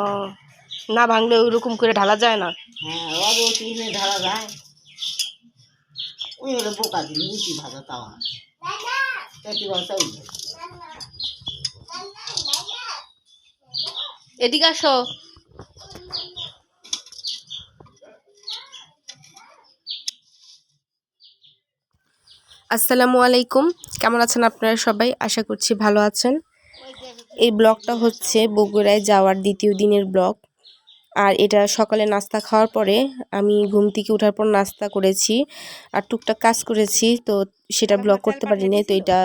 ও না ভাঙলে ওইরকম করে ঢালা যায় না? হ্যাঁ ঢালা যায়। ওই হলো বোকা দিন লুচি ভাজা তাওয়া চারটি বার চাউল ভেজি এদিকে আসো। আসসালামু আলাইকুম। কেমন আছেন আপনারা সবাই? আশা করছি ভালো আছেন। এই ব্লগটা হচ্ছে বগুড়ায় যাওয়ার দ্বিতীয় দিনের ব্লগ আর এটা সকালে নাস্তা খাওয়ার পরে আমি ঘুম থেকে ওঠার পর নাস্তা করেছি আর টুকটাক কাজ করেছি, তো সেটা ব্লগ করতে পারিনি, তো এটা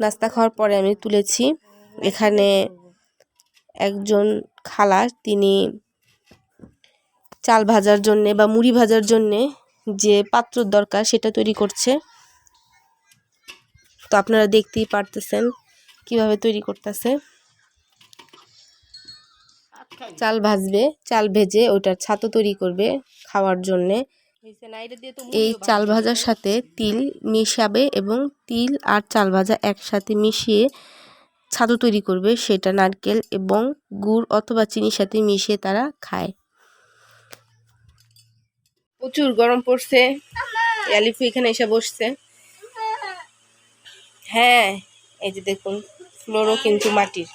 নাস্তা খাওয়ার পরে আমি তুলেছি। এখানে একজন খালা, তিনি চাল ভাজার জন্যে বা মুড়ি ভাজার জন্যে যে পাত্র দরকার সেটা তৈরি করছে। তো আপনারা দেখতেই পারতেছেন। কীভাবে তৈরি করতেছে? চাল ভাজবে চাল ভেজে ওটার ছাতু তৈরি করবে খাওয়ার জন্যে। এই চাল ভাজার সাথে তিল মিশাবে এবং তিল আর চাল ভাজা একসাথে মিশিয়ে ছাতু তৈরি করবে। সেটা নারকেল এবং গুড় অথবা চিনির সাথে মিশিয়ে তারা খায়। প্রচুর গরম পড়ছে। অ্যালিফু এখানে এসে বসছে। হ্যাঁ এই যে দেখুন। ফ্লোরও কিন্তু মাটির।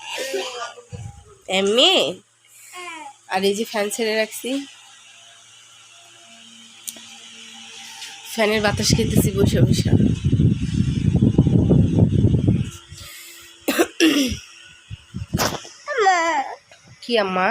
এমনি? আর এই যে ফ্যান ছেড়ে রাখছি। ফ্যানের বাতাস খেতেছি বসে বসে। কি আম্মা?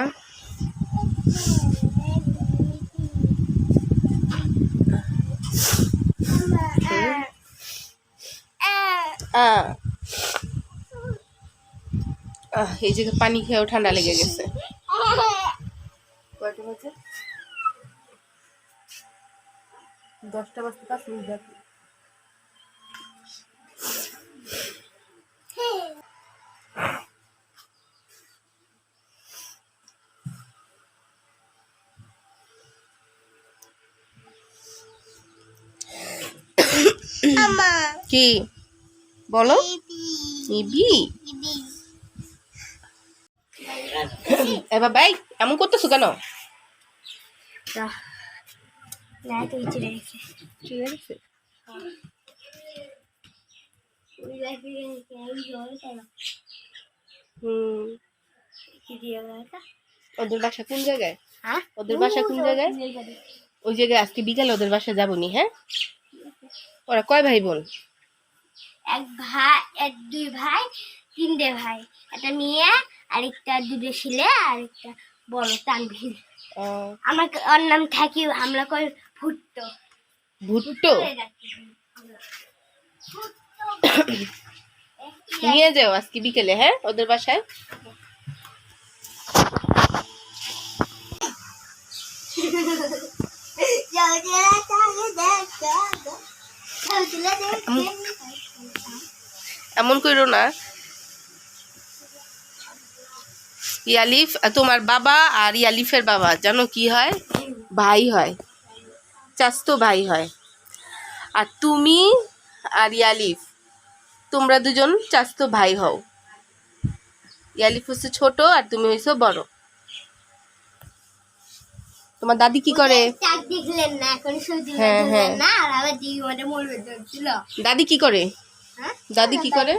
এই যে পানি খেয়েও ঠান্ডা লেগে গেছে। কয়টা বাজে? দশটা বাজতে পাঁচ মিনিট বাকি। কি? বলো? নিবি। এবার ভাই এমন করতেছো কেন? ওদের বাসা কোন জায়গায়? ওদের বাসা কোন জায়গায়? ওই জায়গায় আজকে বিকালে ওদের বাসা যাব নি হ্যাঁ? ওরা কয় ভাই বোন? এক ভাই এক দুই ভাই তিনটে ভাই। একটা মেয়ে আরেকটা দুটো ছেলে আরেকটা বড় তানভীর। আমার ওর নাম থাকি আমরা কই ভুট্টো। ভুট্টো? নিয়ে যাও আজকে বিকেলে হ্যাঁ ওদের বাসায়? এমন করো না। ইয়ালিফ আর তোমার বাবা আর ইয়ালিফের বাবা জানো কি হয়? ভাই হয়। চাস্তো ভাই হয়। আর তুমি আর ইয়ালিফ তোমরা দুজন চাস্তো ভাই হও। ইয়ালিফ হচ্ছে ছোট আর তুমি হইছো বড়। তোমার দাদি কি করে? দেখলেন না এখন হ্যাঁ, হ্যাঁ। দিদি কি করে? দাদি কি করে?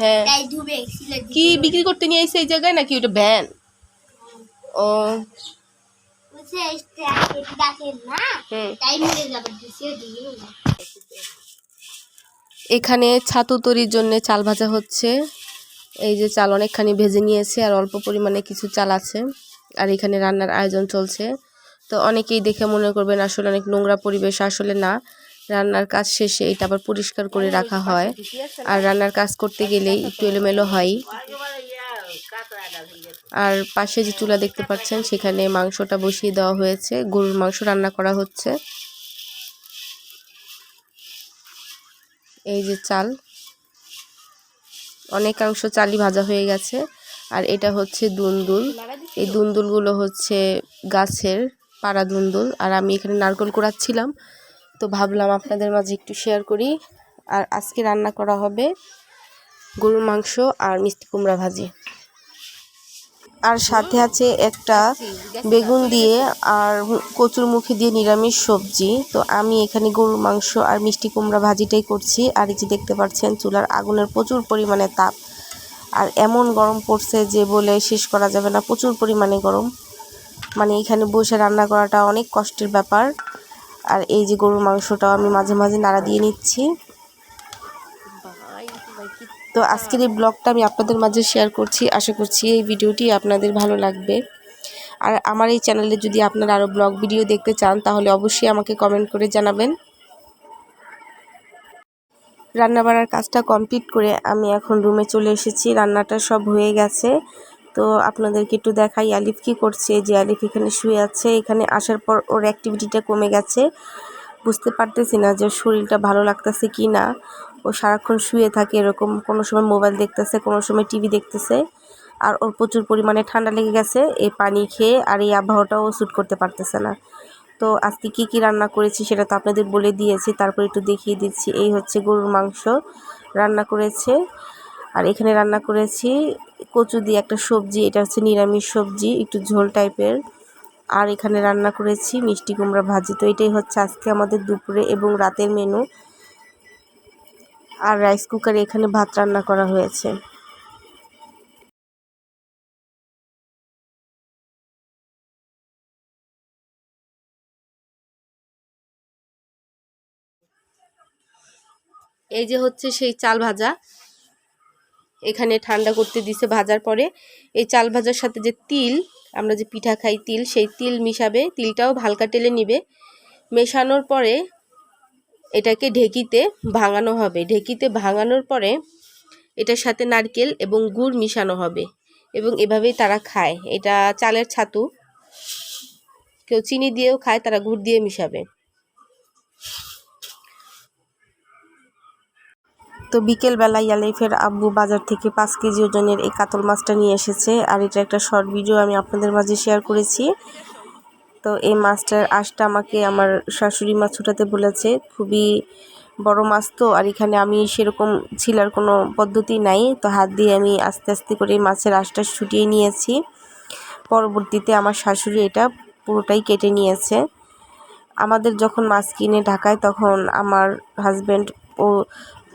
হ্যাঁ। কি বিক্রি করতে নিয়ে এসে এই জায়গায় নাকি ওটা ভ্যান? ও। এখানে ছাতু তৈরির জন্য চাল ভাজা হচ্ছে। এই যে চাল অনেকখানি ভেজে নিয়েছে আর অল্প পরিমাণে কিছু চাল আছে। আর এখানে রান্নার আয়োজন চলছে। তো অনেকেই দেখে মনে করবেন আসলে অনেক নোংরা পরিবেশ আসলে না। রান্নার কাজ শেষে এটা আবার পরিষ্কার করে রাখা হয়। আর রান্নার কাজ করতে গেলেই একটু এলোমেলো হয়। আর পাশে যে চুলা দেখতে পাচ্ছেন সেখানে মাংসটা বসিয়ে দেওয়া হয়েছে। গরুর মাংস রান্না করা হচ্ছে। এই যে চাল। অনেকাংশ চালই ভাজা হয়ে গেছে। আর এটা হচ্ছে দুন্দুল। এই দুন্দুলগুলো হচ্ছে গাছের পাড়া দুন্দুল। আর আমি এখানে নারকল কুড়াচ্ছিলাম। তো ভাবলাম আপনাদের মাঝে একটু শেয়ার করি। আর আজকে রান্না করা হবে গরুর মাংস আর মিষ্টি কুমড়া ভাজি। আর সাথে আছে একটা বেগুন দিয়ে আর কচুর মুখি দিয়ে নিরামিষ সবজি। তো আমি এখানে গরুর মাংস আর মিষ্টি কুমড়া ভাজিটাই করছি। আর এই যে দেখতে পাচ্ছেন চুলার আগুনের প্রচুর পরিমাণে তাপ। আর এমন গরম পড়ছে যে বলে শেষ করা যাবে না, প্রচুর পরিমাণে গরম। মানে এখানে বসে রান্না করাটা অনেক কষ্টের ব্যাপার। আর এই যে গরুর মাংসটাও আমি মাঝে মাঝে নাড়া দিয়ে নিচ্ছি। তো আজকের এই ব্লগটা আমি আপনাদের মাঝে শেয়ার করছি। আশা করছি এই ভিডিওটি আপনাদের ভালো লাগবে। আর আমার এই চ্যানেলে যদি আপনারা আরও ব্লগ ভিডিও দেখতে চান তাহলে অবশ্যই আমাকে কমেন্ট করে জানাবেন। রান্নাবাড়ার কাজটা কমপ্লিট করে আমি এখন রুমে চলে এসেছি। রান্নাটা সব হয়ে গেছে। তো আপনাদেরকে একটু দেখাই আলিফ কি করছে, যে আলিফ এখানে শুয়ে আছে। এখানে আসার পর ওর অ্যাক্টিভিটিটা কমে গেছে। বুঝতে পারতেছি না যে শরীরটা ভালো লাগতেছে কি না। ও সারাক্ষণ শুয়ে থাকে, এরকম কোনো সময় মোবাইল দেখতেছে, কোনো সময় টিভি দেখতেছে। আর ওর প্রচুর পরিমাণে ঠান্ডা লেগে গেছে, এই পানি খেয়ে আর এই আবহাওয়াটাও শ্যুট করতে পারতেছে না। তো আজকে কি কি রান্না করেছি সেটা তো আপনাদের বলে দিয়েছি, তারপর একটু দেখিয়ে দিচ্ছি। এই হচ্ছে গরুর মাংস রান্না করেছে। আর এখানে রান্না করেছি কচু দিয়ে একটা সবজি, এটা হচ্ছে নিরামিষ সবজি, একটু ঝোল টাইপের। আর এখানে রান্না করেছি মিষ্টি কুমড়া ভাজি। তো এটাই হচ্ছে আজকে আমাদের দুপুরে এবং রাতের মেনু আর রাইস কুকারে এখানে ভাত রান্না করা হয়েছে। এই যে হচ্ছে সেই চাল ভাজা। এখানে ঠান্ডা করতে দিছে ভাজার পরে। এই চাল ভাজার সাথে যে তিল, আমরা যে পিঠা খাই তিল, সেই তিল মিশাবে। তিলটাও হালকা টেলে নিবে। মেশানোর পরে এটাকে ঢেকিতে ভাঙানো হবে। ঢেকিতে ভাঙানোর পরে এটার সাথে নারকেল এবং গুড় মিশানো হবে এবং এভাবেই তারা খায়। এটা চালের ছাতু। কেউ চিনি দিয়েও খায়, তারা গুড় দিয়ে মিশাবে। তো বিকেলবেলায় আলিফের আব্বু বাজার থেকে পাঁচ কেজি ওজনের এই কাতল মাছটা নিয়ে এসেছে। আর এটা একটা শর্ট ভিডিও আমি আপনাদের মাঝে শেয়ার করেছি। তো এই মাছটার আঁশটা আমাকে আমার শাশুড়ি মাছ ছুটাতে বলেছে, খুবই বড় মাছ তো, আর এখানে আমি সেরকম ছিলার কোনো পদ্ধতি নাই। তো হাত দিয়ে আমি আস্তে আস্তে করে এই মাছের আঁশটা ছুটিয়ে নিয়েছি। পরবর্তীতে আমার শাশুড়ি এটা পুরোটাই কেটে নিয়েছে। আমাদের যখন মাছ কিনে ঢাকায়, তখন আমার হাজব্যান্ড ও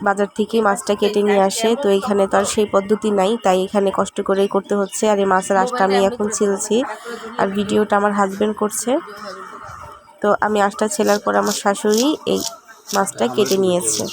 বাজার থেকে মাছটা কেটে নিয়ে আসে। তো এখানে তো আর সেই পদ্ধতি নাই, তাই এখানে কষ্ট করেই করতে হচ্ছে। আর এই মাছের আশটা আমি এখন ছিলছি, আর ভিডিওটা আমার হাজব্যান্ড করছে। তো আমি আশটা ছেলার পর আমার শাশুড়ি এই মাছটা কেটে নিয়েছে।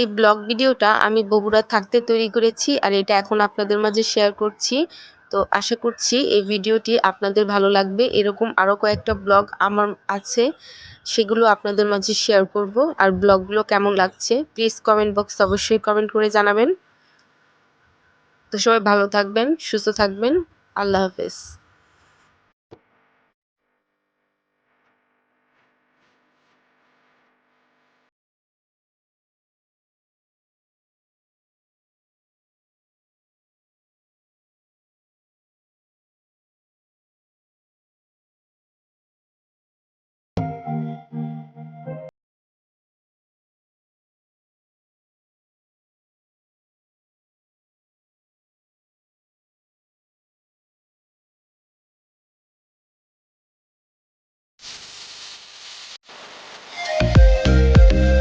এই ব্লগ ভিডিওটা আমি বগুড়া থাকতে তৈরি করেছি আর এটা এখন আপনাদের মাঝে শেয়ার করছি। তো আশা করছি এই ভিডিওটি আপনাদের ভালো লাগবে। এরকম আরও কয়েকটা ব্লগ আমার আছে, সেগুলো আপনাদের মাঝে শেয়ার করব। আর ব্লগগুলো কেমন লাগছে প্লিজ কমেন্ট বক্স অবশ্যই কমেন্ট করে জানাবেন। তো সবাই ভালো থাকবেন, সুস্থ থাকবেন। আল্লাহ হাফেজ।